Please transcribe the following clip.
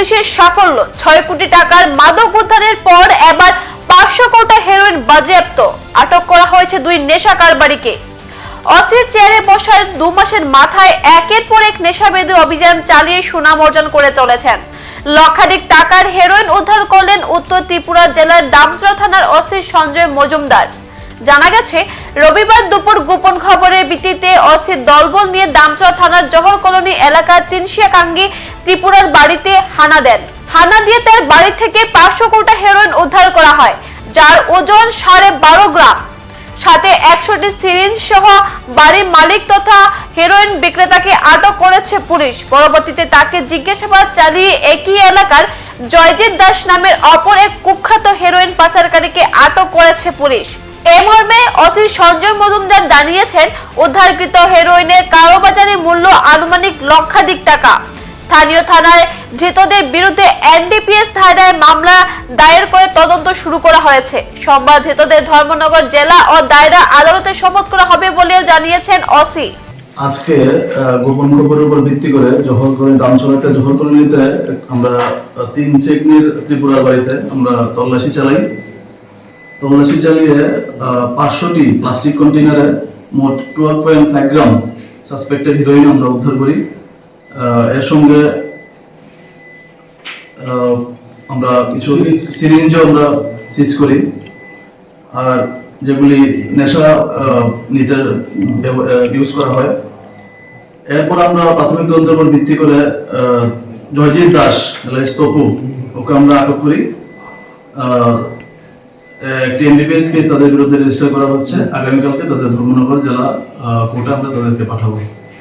পুলিশের সাফল্য। ছয় কোটি টাকার মাদক উদ্ধারের পর এবার পাঁচশো কোটা হেরোইন বাজেয়াপ্ত। আটক করা হয়েছে দুই নেশা কারবারিকে। অস্ত্রের চেয়ারে বসার দু মাসের মাথায় একের পর এক নেশাবেদী অভিযান চালিয়ে সুনাম অর্জন করে চলেছেন। লক্ষাধিক টাকার হেরোইন উদ্ধার করলেন উত্তর ত্রিপুরা জেলার দামচড়া থানার ওসি সঞ্জয় মজুমদার। জানা গেছে, রবিবার দুপুর গোপন খবরের ভিত্তিতে অসি দলবল নিয়ে দামচড়া থানার জহর কলোনি এলাকার তিনশিয়াকাঙ্গি ত্রিপুরার বাড়িতে হানা দেন। হানা দিয়ে তার বাড়ি থেকে পাঁচশো কোটা হেরোইন উদ্ধার করা হয়, যার ওজন সাড়ে বারো গ্রাম। সাথে একশোটি সিরিঞ্জ সহ বাড়ির মালিক তথা হেরোইন বিক্রেতাকে আটক করেছে পুলিশ। পরবর্তীতে তাকে জিজ্ঞাসাবাদ চালিয়ে একই এলাকার জয়জিৎ দাস নামের অপর এক কুখ্যাত হেরোইন পাচারকারীকে আটক করেছে পুলিশ। এ মর্মে অসি সঞ্জয় মজুমদার জানিয়েছেন, উদ্ধারকৃত হেরোইনের কারোবাজারি মূল্য আনুমানিক লক্ষাধিক টাকা। স্থানীয় থানায় ধৃতদের বিরুদ্ধে এনডিপিএস থানায় মামলা দায়ের করে তদন্ত শুরু করা হয়েছে। সোমবার ধৃতদের ধর্মনগর জেলা ও দায়রা আদালতে শপথ করা হবে বলেও জানিয়েছেন অসি আজকে গোপন খবরের উপর ভিত্তি করে জহর করে দাম চলাতে জহর কলোনিতে আমরা তিন সেকনির ত্রিপুরার বাড়িতে আমরা তল্লাশি চালাই। তল্লাশি চালিয়ে পাঁচশোটি প্লাস্টিক কন্টেনারে মোট twelve point five gram suspected heroin আমরা উদ্ধার করি। এর সঙ্গে আমরা কিছু সিরিঞ্জও আমরা সিজ করি। আর যেগুলি নেশা নিতে ইউজ করা হয়। এরপর আমরা প্রাথমিক তদন্তের উপর ভিত্তি করে জয়জিৎ দাস এলাইস তপু ওকে আমরা আটক করি। একটি এনডিপিএস কেস তাদের বিরুদ্ধে রেজিস্টার করা হচ্ছে। আগামীকালকে তাদের ধর্মনগর জেলা কোর্টে আমরা তাদেরকে পাঠাবো।